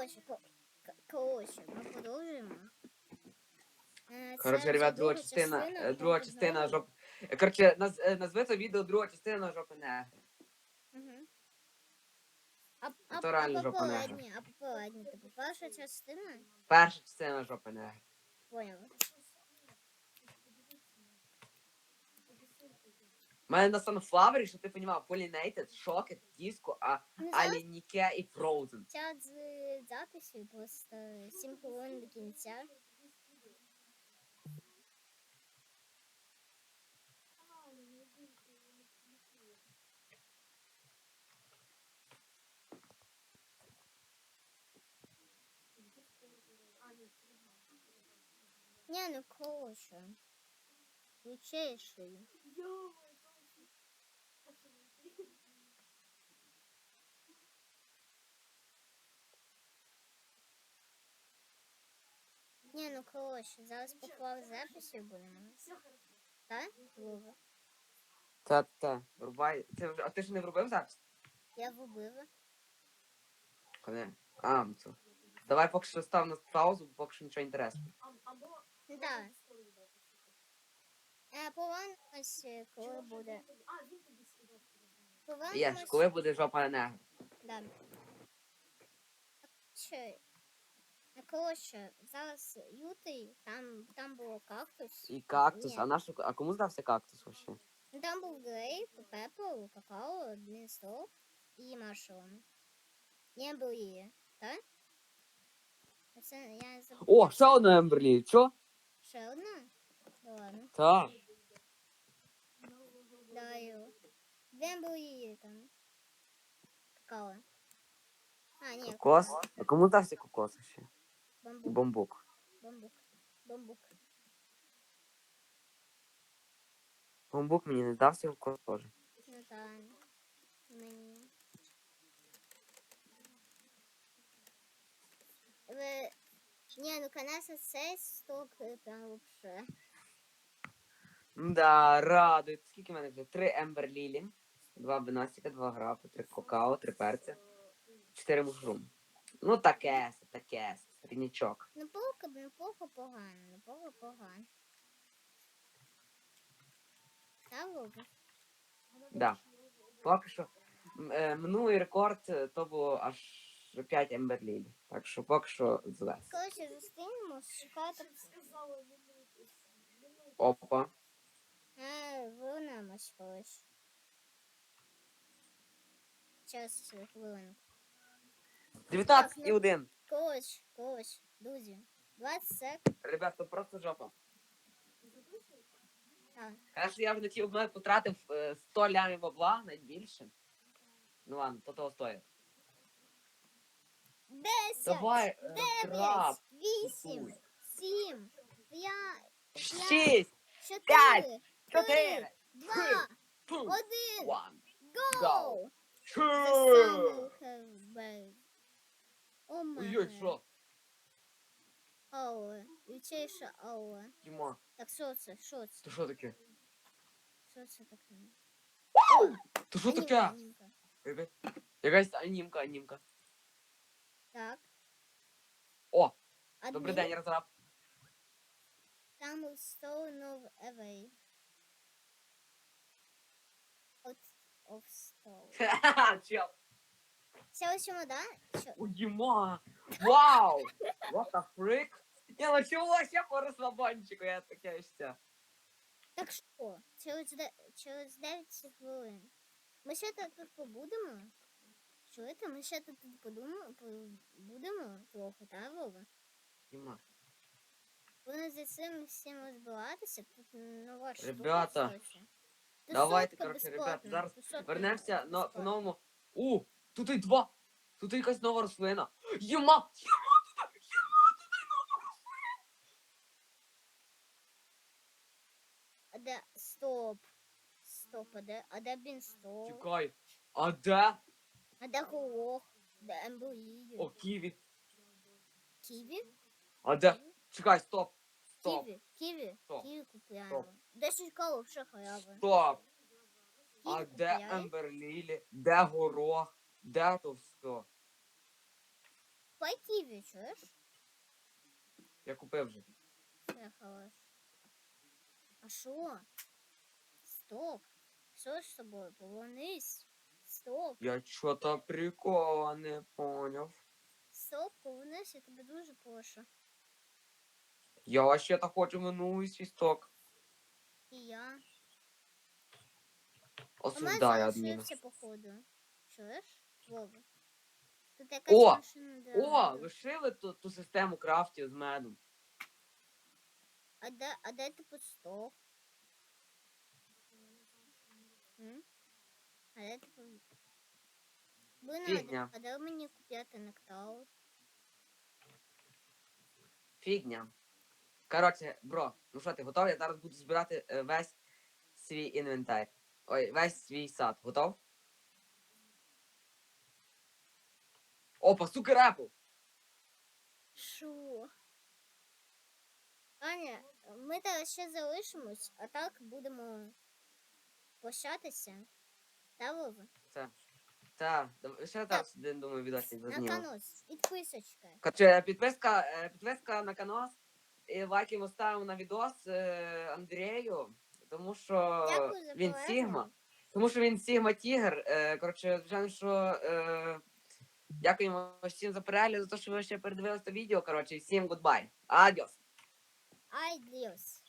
коротше, коротше, ми продовжуємо. Е, Коротше, ребят, друга частина, е, друга частина жоп. е, Коротше, наз, е, назви це відео друга частина жопи негри. Мгм. А, а, а реально жопа попередні, а попередні, типу, перша частина? Перша частина жопи негри. Поняла. У мене на Sunflower, щоб ти понімав, Pollinated, Shocket, Disco, а Ну, зараз і Frozen. ця з записів просто 7 хвилин до кінця. Не, ну коротше. Крутейший. Не, ну коротше, зараз поклав записів будемо. Так? Вова? Та, та, врубай. Ти вже, а ти ж не врубив запис? Я вбила. Коли? А, ну це. Давай поки що став на паузу, бо поки що нічого інтересного. Ну так. Е, повернемось, е, коли буде. Є, Повернемось. коли буде жопа негра. Да. Е, коротше, зараз лютий, там, там було кактус. І кактус. Ні. А нашу, а кому здався кактус вообще? Ну, Там був грейп, пепл, какао, блінстоп і маршалом. Не її, так? Це я забув. О, ще одна Емберлі. Чо? Ще одна? Да ладно. Та. Даю. Де був її там? Какао. А, ні, Кокос. А кому здався кокос ще? Бамбук. бамбук. Бамбук. Бамбук. Бамбук мені не здався кокос теж. Ну так. Мені. Ви... Ні, ну конечно, цей сток прям вообще. Да, радує. Скільки в мене вже? Три Емберлілі, два бенастика, два графи, три какао, три перця, чотири мушрум. Ну таке, таке, середнячок. Ну поки, ну поки погано, ну поки погано. Та? Да. Поки що. е, Минулий рекорд е, то було аж 5 Емберлілі. Так що поки що злез. Коротше, зустрінемо, шукати. Опа. А, вернемось колись. Час хвилинку. 19 і 1. Коротше, коротше, друзі. 20 сек. Ребят, то просто жопа. Конечно, я вже на ті обнови потратив е, 100 лямів бабла, навіть більше. Ну ладно, то того стоїть. 10, Давай, е, краб. 8, 7, 5, 6, 4, П'ять, 3, 4, 2, 2, 1, 1, go! Go. Це саме хевбей. О Ой-ой, мене. що? Ауе. Лютейша ауе. Діма, Так, що це? Що це? то що таке? Що це таке? То що Анімка, таке? анімка. Ребят, Якась анімка, анімка. Так. О, Адмін. добрий день, розраб. Там Stone of Away. От of Stone. Ха-ха, чел. Ось чому, да? Що? Ой, Діма. Вау! What the freak? Не, ну чого ще по розслабончику, я таке ще. Так що? Через, де... через 9 хвилин. Ми ще тут тут побудемо? Чуєте? Ми ще тут тут подумаємо, побудемо трохи, та, Вова? Діма. Вони за цим всім розбиратися, тут нова штука. Ребята, давайте, Тусовка коротше, ребят, безплатна, зараз Вернемося на по-новому. У, тут і два. Тут якась нова рослина. Єма! А де стоп? Стоп, а де? А де бінстоп? Чекай. А де? А де горох? Де ембрії? О, ківі. Ківі? А де? Чекай, стоп. Стоп. Ківі? Ківі? Стоп. Ківі купляємо. Десять колов ще халява. Стоп. Ківі А де. Емберлілі? Де горох? Де то все? По давай чуєш? Я купив вже. Хорош. А що? Стоп. Що з тобою? Повернись. Стоп. Я чого-то прикола не поняв. Стоп, повернись, я тебе дуже прошу. Я вообще то хочу минулий свісток. І я. Осуждаю адміна. походу. Чуєш? Вова. Тут якась О! машина. О, лишили ту, ту систему крафтів з медом. А де, а де типу стоп? М? А де типу... Блин, а де, Фігня. а де мені купляти нектау? Фігня. Коротше, бро, ну що ти готовий? Я зараз буду збирати е, весь свій інвентар. Ой, весь свій сад. Готов? Опа, сука репу! Що? Аня, ми зараз ще залишимось, а так будемо прощатися. Та Вова? Це. Та, ще зараз один, думаю, відосик На конус. Підписочка. Короче, підписка, е, підписка на канал. І лайки ми ставимо на відос е, Андрію, тому що Дякую за він перегляд. Сігма. Тому що він Сігма Тігр. Е, коротше, звичайно, що е, дякуємо всім за перегляд, за те, що ви ще передивилися відео. Коротше, всім гудбай. Адіос. Діос.